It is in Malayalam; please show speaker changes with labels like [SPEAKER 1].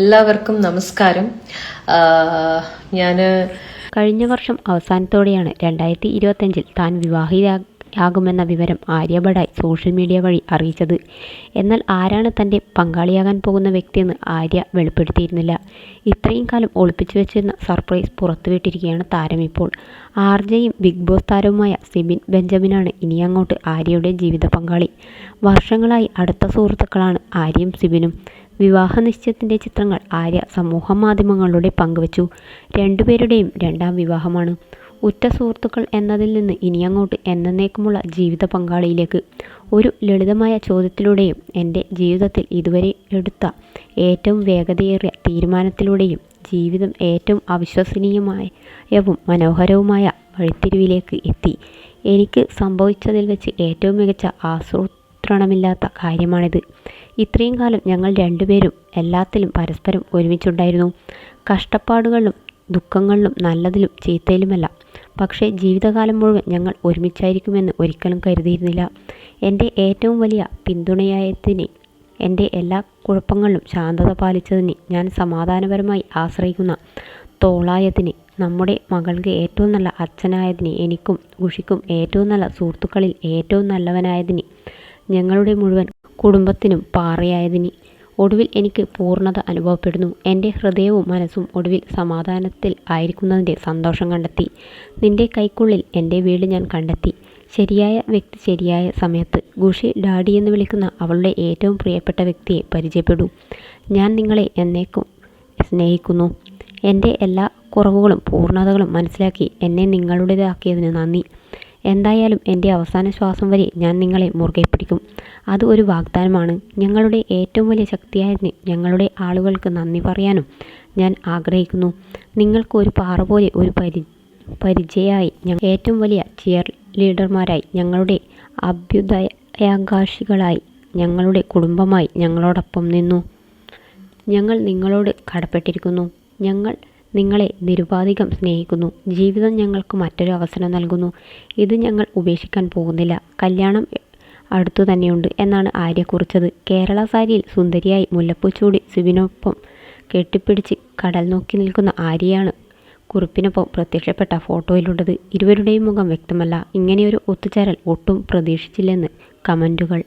[SPEAKER 1] എല്ലാവർക്കും നമസ്കാരം. ഞാൻ
[SPEAKER 2] കഴിഞ്ഞ വർഷം അവസാനത്തോടെയാണ് രണ്ടായിരത്തി ഇരുപത്തഞ്ചിൽ താൻ വിവാഹിതയാകുമെന്ന വിവരം ആര്യ സോഷ്യൽ മീഡിയ വഴി അറിയിച്ചത്. എന്നാൽ ആരാണ് തന്റെ പങ്കാളിയാകാൻ പോകുന്ന വ്യക്തിയെന്ന് ആര്യ വെളിപ്പെടുത്തിയിരുന്നില്ല. ഇത്രയും കാലം ഒളിപ്പിച്ചു വെച്ചിരുന്ന സർപ്രൈസ് പുറത്തുവിട്ടിരിക്കുകയാണ് താരം ഇപ്പോൾ. ആർജയും ബിഗ് ബോസ് താരവുമായ സിബിൻ ബെഞ്ചമിനാണ് ഇനി അങ്ങോട്ട് ആര്യയുടെ ജീവിത പങ്കാളി. വർഷങ്ങളായി അടുത്ത സുഹൃത്തുക്കളാണ് ആര്യയും സിബിനും. വിവാഹ നിശ്ചയത്തിന്റെ ചിത്രങ്ങൾ ആര്യ സമൂഹ മാധ്യമങ്ങളിലൂടെ പങ്കുവച്ചു. രണ്ടുപേരുടെയും രണ്ടാം വിവാഹമാണ്. ഉറ്റ സുഹൃത്തുക്കൾ എന്നതിൽ നിന്ന് ഇനിയങ്ങോട്ട് എന്നേക്കുമുള്ള ജീവിത പങ്കാളിയിലേക്ക്. ഒരു ലളിതമായ ചോദ്യത്തിലൂടെയും എന്റെ ജീവിതത്തിൽ ഇതുവരെ എടുത്ത ഏറ്റവും വേഗതയേറിയ തീരുമാനത്തിലൂടെയും ജീവിതം ഏറ്റവും അവിശ്വസനീയമായവും മനോഹരവുമായ വഴിത്തിരിവിലേക്ക് എത്തി. എനിക്ക് സംഭവിച്ചതിൽ വെച്ച് ഏറ്റവും മികച്ച ആസൂത്രണമില്ലാത്ത കാര്യമാണിത്. ഇത്രയും കാലം ഞങ്ങൾ രണ്ടുപേരും എല്ലാത്തിലും പരസ്പരം ഒരുമിച്ചുണ്ടായിരുന്നു. കഷ്ടപ്പാടുകളിലും ദുഃഖങ്ങളിലും നല്ലതിലും ചീത്തയിലുമല്ല. പക്ഷേ ജീവിതകാലം മുഴുവൻ ഞങ്ങൾ ഒരുമിച്ചായിരിക്കുമെന്ന് ഒരിക്കലും കരുതിയിരുന്നില്ല. എന്റെ ഏറ്റവും വലിയ പിന്തുണയായതിന് എന്റെ എല്ലാ കുഴപ്പങ്ങളിലും ശാന്തത പാലിച്ചതിന് ഞാൻ സമാധാനപരമായി ആശ്രയിക്കുന്ന തോളായതിന് നമ്മുടെ മകൾക്ക് ഏറ്റവും നല്ല അച്ഛനായതിന് എനിക്കും ഉഷിക്കും ഏറ്റവും നല്ല സുഹൃത്തുക്കളിൽ ഏറ്റവും നല്ലവനായതിന് ഞങ്ങളുടെ മുഴുവൻ കുടുംബത്തിനും പാറയായതിനി. ഒടുവിൽ എനിക്ക് പൂർണത അനുഭവപ്പെടുന്നു. എന്റെ ഹൃദയവും മനസ്സും ഒടുവിൽ സമാധാനത്തിൽ ആയിരിക്കുന്നതിന്റെ സന്തോഷം കണ്ടെത്തി. നിന്റെ കൈക്കുള്ളിൽ എന്റെ വീട് ഞാൻ കണ്ടെത്തി. ശരിയായ വ്യക്തി ശരിയായ സമയത്ത് ഗുഷി ഡാഡി എന്ന് വിളിക്കുന്ന അവളുടെ ഏറ്റവും പ്രിയപ്പെട്ട വ്യക്തിയെ പരിചയപ്പെടൂ. ഞാൻ നിങ്ങളെ എന്നേക്കും സ്നേഹിക്കുന്നു. എന്റെ എല്ലാ കുറവുകളും പൂർണതകളും മനസ്സിലാക്കി എന്നെ നിങ്ങളുടേതാക്കിയതിന് നന്ദി. എന്തായാലും എന്റെ അവസാന ശ്വാസം വരെ ഞാൻ നിങ്ങളെ മുറുകെ പിടിക്കും. അത് ഒരു വാഗ്ദാനമാണ്. ഞങ്ങളുടെ ഏറ്റവും വലിയ ശക്തിയായതിന് ഞങ്ങളുടെ ആളുകൾക്ക് നന്ദി പറയാനും ഞാൻ ആഗ്രഹിക്കുന്നു. നിങ്ങൾക്ക് ഒരു പാറ പോലെ ഒരു പരി പരിചയമായി ഏറ്റവും വലിയ ചിയർ ലീഡർമാരായി ഞങ്ങളുടെ അഭ്യുദയാകാശികളായി ഞങ്ങളുടെ കുടുംബമായി ഞങ്ങളോടൊപ്പം നിന്നു. ഞങ്ങൾ നിങ്ങളോട് കടപ്പെട്ടിരിക്കുന്നു. ഞങ്ങൾ നിങ്ങളെ നിരുപാധികം സ്നേഹിക്കുന്നു. ജീവിതം ഞങ്ങൾക്ക് മറ്റൊരു അവസരം നൽകുന്നു. ഇത് ഞങ്ങൾ ഉപേക്ഷിക്കാൻ പോകുന്നില്ല. കല്യാണം അടുത്തു തന്നെയുണ്ട് എന്നാണ് ആര്യ കുറിച്ചത്. കേരള സാരിയിൽ സുന്ദരിയായി മുല്ലപ്പൂ ചൂടി സുബിനൊപ്പം കെട്ടിപ്പിടിച്ച് കടൽ നോക്കി നിൽക്കുന്ന ആര്യയാണ് കുറിപ്പിനൊപ്പം പ്രത്യക്ഷപ്പെട്ട ഫോട്ടോയിലുള്ളത്. ഇരുവരുടെയും മുഖം വ്യക്തമല്ല. ഇങ്ങനെയൊരു ഒത്തുചേരൽ ഒട്ടും പ്രതീക്ഷിച്ചില്ലെന്ന് കമന്റുകൾ